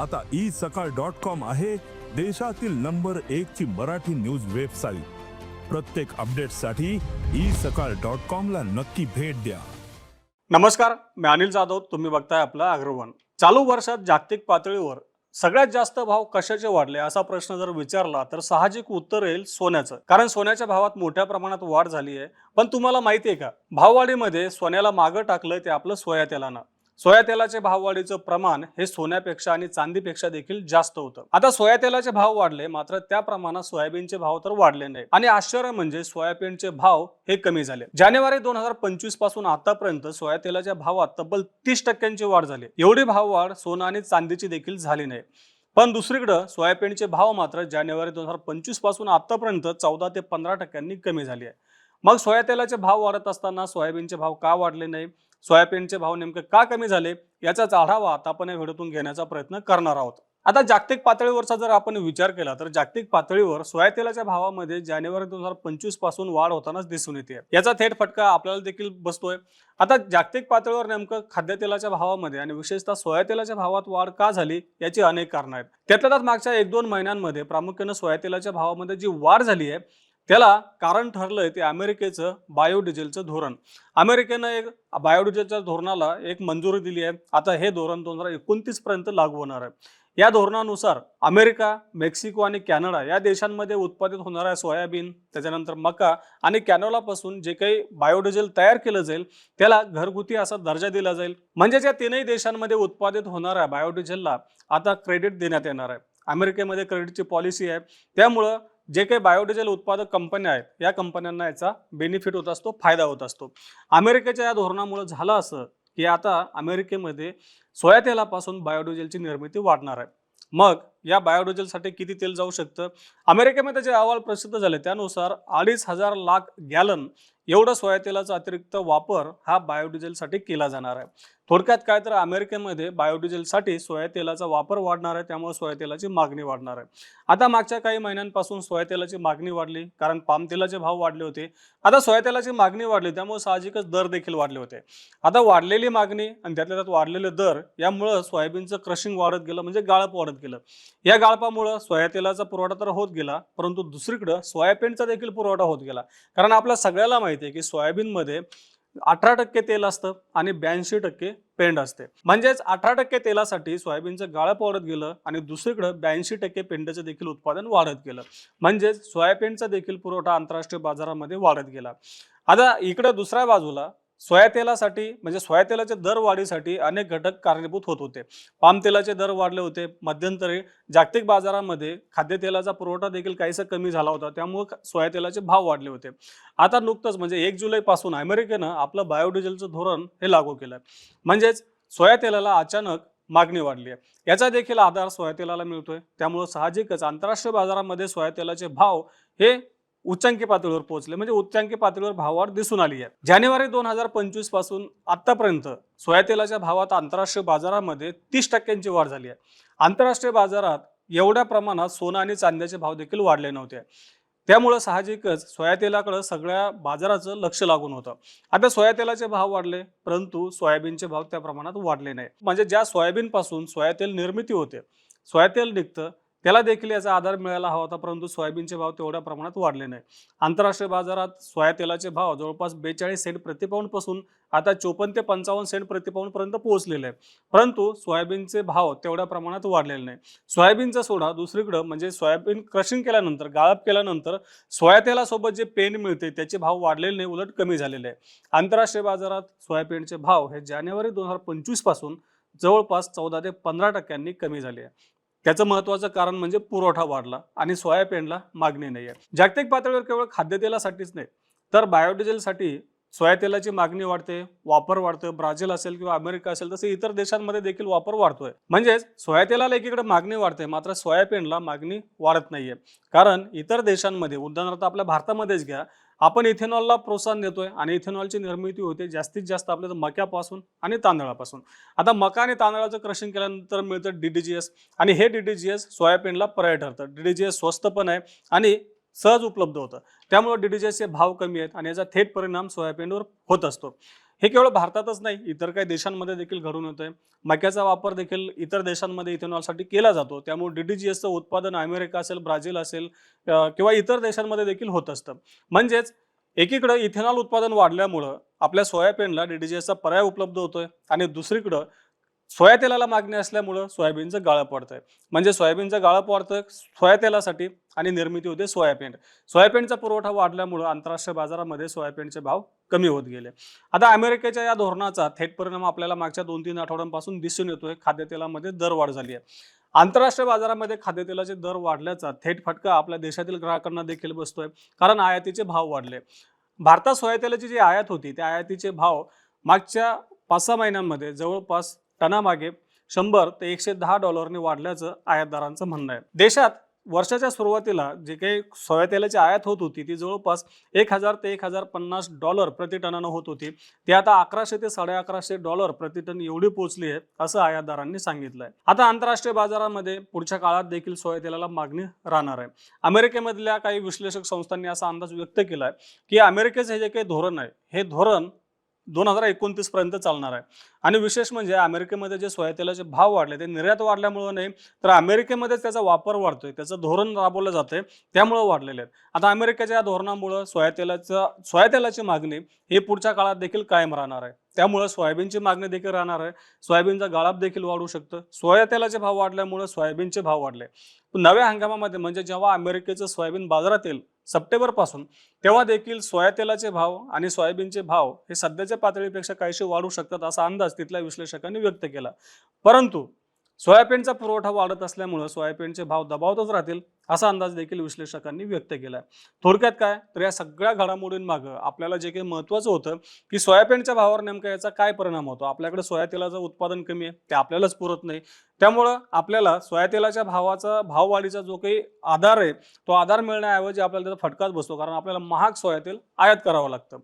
आता ई सकाळ dot com आहे देशातील नंबर एक ची मराठी न्यूज वेबसाईट. प्रत्येक अपडेटसाठी ई सकाळ डॉट कॉम ला नक्की भेट द्या. नमस्कार मी अनिल जाधव. तुम्ही बघताय आपला अग्रवन. चालू वर्षात जागतिक पातळीवर सगळ्यात जास्त भाव कशाचे वाढले असा प्रश्न जर विचारला तर साहजिक उत्तर येईल सोन्याचं. कारण सोन्याच्या भावात मोठ्या प्रमाणात वाढ झाली आहे. पण तुम्हाला माहिती आहे का? भाववाढीमध्ये सोन्याला मागं टाकलंय ते आपलं सोया तेलानं सोया तेलाचे भाववाढीचं प्रमाण हे सोन्यापेक्षा आणि चांदीपेक्षा देखील जास्त होतं. आता सोया तेलाचे भाव वाढले मात्र त्या प्रमाणात सोयाबीनचे भाव तर वाढले नाही. आणि आश्चर्य म्हणजे सोयाबीनचे भाव हे कमी झाले. जानेवारी दोन हजार पंचवीसपासून आतापर्यंत सोया तेलाच्या भावात तब्बल तीस टक्क्यांची वाढ झाली. एवढी भाववाढ सोनं आणि चांदीची देखील झाली नाही. पण दुसरीकडं सोयाबीनचे भाव मात्र जानेवारी दोन हजार पंचवीसपासून आतापर्यंत चौदा ते पंधरा टक्क्यांनी कमी झाली आहे. मग सोया तेलाचे भाव वाढत असताना सोयाबीनचे भाव का वाढले नाही? सोयाबीनचे भाव नेमके का कमी झाले याचाच आढावा आता आपण या व्हिडिओतून घेण्याचा प्रयत्न करणार आहोत. आता जागतिक पातळीवरचा जर आपण विचार केला तर जागतिक पातळीवर सोया तेलाच्या भावामध्ये जानेवारी दोन हजार पंचवीसपासून वाढ होतानाच दिसून येते. याचा थेट फटका आपल्याला देखील बसतोय. आता जागतिक पातळीवर नेमकं खाद्यतेलाच्या भावामध्ये आणि विशेषतः सोया तेलाच्या भावात वाढ का झाली याची अनेक कारणं आहेत. त्यातल्या त्यात मागच्या एक दोन महिन्यांमध्ये प्रामुख्यानं सोया तेलाच्या भावामध्ये जी वाढ झाली आहे त्याला कारण ठरलंय ते अमेरिकेचं बायोडिझेलचं धोरण. अमेरिकेनं एक बायोडिझेलच्या धोरणाला एक मंजुरी दिली आहे. आता हे धोरण दोन हजार एकोणतीस पर्यंत लागू होणार आहे. या धोरणानुसार अमेरिका मेक्सिको आणि कॅनडा या देशांमध्ये उत्पादित होणाऱ्या सोयाबीन त्याच्यानंतर मका आणि कॅनोलापासून जे काही बायोडिझेल तयार केलं जाईल त्याला घरगुती असा दर्जा दिला जाईल. म्हणजेच या तीनही देशांमध्ये उत्पादित होणाऱ्या बायोडिझेलला आता क्रेडिट देण्यात येणार आहे. अमेरिकेमध्ये क्रेडिटची पॉलिसी आहे. त्यामुळं जे काही बायोडिझेल उत्पादक कंपन्या आहेत या कंपन्यांना याचा बेनिफिट होत असतो फायदा होत असतो. अमेरिकेच्या या धोरणामुळे झालं असं की आता अमेरिकेमध्ये सोया तेलापासून बायोडिझेलची निर्मिती वाढणार आहे. मग या बायोडिझेलसाठी किती तेल जाऊ शकतं? अमेरिकेमध्ये जे अहवाल प्रसिद्ध झाले त्यानुसार अडीच हजार लाख गॅलन एवढं सोया तेलाचा अतिरिक्त वापर हा बायोडिझेलसाठी केला जाणार आहे. थोडक्यात काय तर अमेरिकेमध्ये बायोडिझेलसाठी सोया तेलाचा वापर वाढणार आहे त्यामुळे सोया तेलाची मागणी वाढणार आहे. आता मागच्या काही महिन्यांपासून सोया तेलाची मागणी वाढली कारण पाम तेलाचे भाव वाढले होते. आता सोया तेलाची मागणी वाढली त्यामुळे साहजिकच दर देखील वाढले होते. आता वाढलेली मागणी आणि त्यातल्या त्यात वाढलेले दर यामुळं सोयाबीनचं क्रशिंग वाढत गेलं म्हणजे गाळप वाढत गेलं. या गाळपामुळं सोया तेलाचा पुरवठा तर होत गेला परंतु दुसरीकडं सोयाबीनचा देखील पुरवठा होत गेला. कारण आपल्या सगळ्याला माहिती आहे की सोयाबीनमध्ये अठरा टक्के तेल असतं आणि ब्याऐंशी टक्के पेंड असते. म्हणजेच अठरा टक्के तेलासाठी सोयाबीनचं गाळप वाढत गेलं आणि दुसरीकडं ब्याऐंशी टक्के पेंडचं देखील उत्पादन वाढत गेलं. म्हणजेच सोयाबीनचा देखील पुरवठा आंतरराष्ट्रीय बाजारामध्ये वाढत गेला. आता इकडं दुसऱ्या बाजूला सोया तेलासाठी म्हणजे सोया तेलाच्या दर वाढीसाठी अनेक घटक कारणीभूत होत होते. पाम तेलाचे दर वाढले होते. मध्यंतरी जागतिक बाजारामध्ये खाद्यतेलाचा पुरवठा देखील काहीसा कमी झाला होता. त्यामुळे सोया तेलाचे भाव वाढले होते. आता नुकतंच म्हणजे एक जुलैपासून अमेरिकेनं आपलं बायोडिझेलचं धोरण हे लागू केलं म्हणजेच सोया तेलाला अचानक मागणी वाढली आहे याचा देखील आधार सोया तेलाला मिळतोय. त्यामुळे साहजिकच आंतरराष्ट्रीय बाजारामध्ये सोया तेलाचे भाव हे उच्चांकी पातळीवर पोहोचले. म्हणजे उच्चांकी पातळीवर भाववाढ दिसून आली आहे जानेवारी दोन हजार पंचवीसपासून आतापर्यंत सोया तेलाच्या भावात आंतरराष्ट्रीय बाजारामध्ये तीस टक्क्यांची वाढ झाली आहे. आंतरराष्ट्रीय बाजारात एवढ्या प्रमाणात सोनं आणि चांद्याचे भाव देखील वाढले नव्हते. त्यामुळं साहजिकच सोयातेलाकडं सगळ्या बाजाराचं लक्ष लागून होतं. आता सोया तेलाचे भाव वाढले परंतु सोयाबीनचे भाव त्या प्रमाणात वाढले नाही. म्हणजे ज्या सोयाबीनपासून सोया तेल निर्मिती होते सोयातेल निघतं त्याला देखील याचा आधार मिळायला हवा होता परंतु सोयाबीनचे भाव तेवढ्या प्रमाणात वाढले नाही आंतरराष्ट्रीय बाजारात सोया तेलाचे भाव जवळपास बेचाळीस सेंट प्रतिपाऊंडपासून आता चोपन्न ते पंचावन्न सेंट प्रतिपाऊंडपर्यंत पोहोचलेले आहे परंतु सोयाबीनचे भाव तेवढ्या प्रमाणात वाढलेले नाही सोयाबीनचा सोडा दुसरीकडं म्हणजे सोयाबीन क्रशिंग केल्यानंतर गाळप केल्यानंतर सोया तेलासोबत जे पेन मिळते त्याचे भाव वाढलेले नाही उलट कमी झालेले आहे आंतरराष्ट्रीय बाजारात सोयाबीनचे भाव हे जानेवारी दोन हजार पंचवीसपासून जवळपास चौदा ते पंधरा टक्क्यांनी कमी झाले आहे त्याचं महत्वाचं कारण म्हणजे पुरवठा वाढला आणि सोयाबीनला मागणी नाही आहे. जागतिक पातळीवर केवळ खाद्यतेलासाठीच नाही तर बायोडिझेलसाठी सोया तेलाची मागणी वाढते वापर वाढतोय ब्राझील असेल किंवा अमेरिका असेल तसे इतर देशांमध्ये देखील वापर वाढतोय. म्हणजेच सोया तेलाला एकीकडे मागणी वाढते मात्र सोयाबीनला मागणी वाढत नाहीये. कारण इतर देशांमध्ये उदाहरणार्थ आपल्या भारतामध्येच घ्या आपण इथेनॉलला प्रोत्साहन देतोय आणि इथेनॉलची निर्मिती होते जास्तीत जास्त आपल्या मक्यापासून आणि तांदळापासून. आता मका आणि तांदळाचं क्रशिंग केल्यानंतर मिळतं डीडीजीएस आणि हे डीडीजीएस सोयाबीनला पर्याय ठरतं. डीडीजीएस स्वस्त पण आहे आणि सहज उपलब्ध होतं. त्यामुळे डीडीजीएसचे भाव कमी आहेत आणि याचा थेट परिणाम सोयाबीनवर होत असतो. हे केवळ भारतातच नाही इतर काही देशांमध्ये देखील घडून येतोय. मक्याचा वापर देखील इतर देशांमध्ये इथेनॉलसाठी केला जातो. त्यामुळे डीडीजीएसचं उत्पादन अमेरिका असेल ब्राझील असेल किंवा इतर देशांमध्ये देखील होत असतं. म्हणजेच एकीकडं इथेनॉल उत्पादन वाढल्यामुळं आपल्या सोयाबीनला डीडीजीएसचा पर्याय उपलब्ध होतोय आणि दुसरीकडं सोया तेलाला मागणी असल्यामुळं सोयाबीनचं गाळं पडतंय म्हणजे सोयाबीनचं गाळं पडतं सोया तेलासाठी आणि निर्मिती होते सोयाबीन. सोयाबीनचा पुरवठा वाढल्यामुळं आंतरराष्ट्रीय बाजारामध्ये सोयापेंटचे भाव कमी होत गेले. आता अमेरिकेच्या या धोरणाचा थेट परिणाम आपल्याला मागच्या दोन तीन आठवड्यांपासून दिसून येतोय. खाद्यतेलामध्ये दरवाढ झाली आहे. आंतरराष्ट्रीय बाजारामध्ये खाद्यतेलाचे दर वाढल्याचा थेट फटका आपल्या देशातील ग्राहकांना देखील बसतोय. कारण आयातीचे भाव वाढले. भारतात सोयातेलाची जी आयात होती त्या आयातीचे भाव मागच्या पाच सहा महिन्यांमध्ये जवळपास टनामागे शंभर ते एकशे दहा डॉलरने वाढल्याचं आयातदारांचं म्हणणं आहे. देशात वर्षाच्या सुरुवातीला जे काही सोयातेलाची आयात होत होती ती जवळपास एक हजार ते एक हजार पन्नास डॉलर प्रति टनानं होत होती. ती आता अकराशे ते साडे अकराशे डॉलर प्रति टन एवढी पोहोचली आहे असं आयातदारांनी सांगितलं आहे. आता आंतरराष्ट्रीय बाजारामध्ये पुढच्या काळात देखील सोयातेलाला मागणी राहणार आहे. अमेरिकेमधल्या काही विश्लेषक संस्थांनी असा अंदाज व्यक्त केला आहे की अमेरिकेचं हे जे काही धोरण आहे हे धोरण दोन हजार एकोणतीस पर्यंत चालणार आहे. आणि विशेष म्हणजे अमेरिकेमध्ये जे सोयातेलाचे भाव वाढले ते निर्यात वाढल्यामुळं नाही तर अमेरिकेमध्ये त्याचा वापर वाढतोय त्याचं धोरण राबवलं जातंय त्यामुळं वाढलेले आहेत. आता अमेरिकेच्या या धोरणामुळं सोयातेलाचं सोयातेलाची मागणी ही पुढच्या काळात देखील कायम राहणार आहे. त्यामुळं सोयाबीनची मागणी देखील राहणार आहे. सोयाबीनचा गाळप देखील वाढू शकतं. सोयातेलाचे भाव वाढल्यामुळं सोयाबीनचे भाव वाढले. नव्या हंगामामध्ये म्हणजे जेव्हा अमेरिकेचं सोयाबीन बाजारात येईल सप्टेंबरपासून तेव्हा देखील सोया तेलाचे भाव आणि सोयाबीनचे भाव हे सध्याच्या पातळीपेक्षा काहीसे वाढू शकतात असा अंदाज तिथल्या विश्लेषकांनी व्यक्त केला. परंतु सोयाबीनचा पुरवठा वाढत असल्यामुळं सोयाबीनचे भाव दबावतच राहतील असा अंदाज देखील विश्लेषकांनी व्यक्त केला आहे थोडक्यात काय? तर या सगळ्या घडामोडींमागं आपल्याला जे काही महत्त्वाचं होतं की सोयाबीनच्या भावावर नेमका याचा काय परिणाम होतो? आपल्याकडे सोयातेलाचं उत्पादन कमी आहे ते आपल्यालाच पुरत नाही. त्यामुळं आपल्याला सोयातेलाच्या भावाचा भाववाढीचा जो काही आधार आहे तो आधार मिळण्याऐवजी आपल्याला त्याचा फटकाच बसतो कारण आपल्याला महाग सोयातेल आयात करावं लागतं.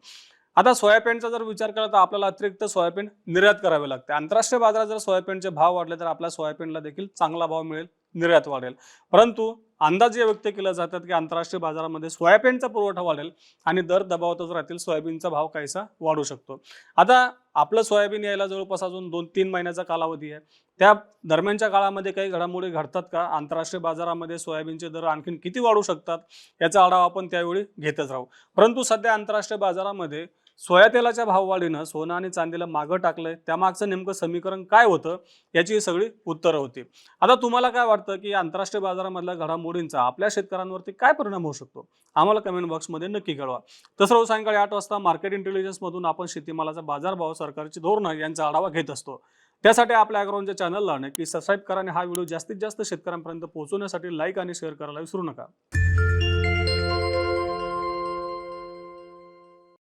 आता सोयाबीनचा जर विचार केला तर आपल्याला अतिरिक्त सोयाबीन निर्यात करावे लागते. आंतरराष्ट्रीय बाजारात जर सोयाबीनचे भाव वाढले तर आपल्या सोयाबीनला देखील चांगला भाव मिळेल निर्यात वाढेल. परंतु अंदाज हे व्यक्त केले जातात की आंतरराष्ट्रीय बाजारामध्ये सोयाबीनचा पुरवठा वाढेल आणि दर दबावतच राहतील सोयाबीनचा भाव काहीसा वाढू शकतो. आता आपलं सोयाबीन यायला जवळपास अजून दोन तीन महिन्याचा कालावधी आहे. त्या दरम्यानच्या काळामध्ये काही घडामोडी घडतात का? आंतरराष्ट्रीय बाजारामध्ये सोयाबीनचे दर आणखीन किती वाढू शकतात? याचा आढावा आपण त्यावेळी घेतच राहू. परंतु सध्या आंतरराष्ट्रीय बाजारामध्ये सोया तेलाच्या भाववाढीनं सोनं आणि चांदीला मागं टाकलंय. त्यामागचं नेमकं समीकरण काय होतं? याची सगळी उत्तरं होती. आता तुम्हाला काय वाटतं की आंतरराष्ट्रीय बाजारामधल्या घडामोडींचा आपल्या शेतकऱ्यांवरती काय परिणाम होऊ शकतो? आम्हाला कमेंट बॉक्समध्ये नक्की कळवा. तसं रोज सायंकाळी आठ वाजता मार्केट इंटेलिजन्समधून आपण शेतीमालाचा बाजारभाव सरकारची धोरणं यांचा आढावा घेत असतो. त्यासाठी आपल्या अॅग्राऊंडच्या चॅनलला नक्की सबस्क्राईब करा आणि हा व्हिडिओ जास्तीत जास्त शेतकऱ्यांपर्यंत पोहोचवण्यासाठी लाईक आणि शेअर करायला विसरू नका.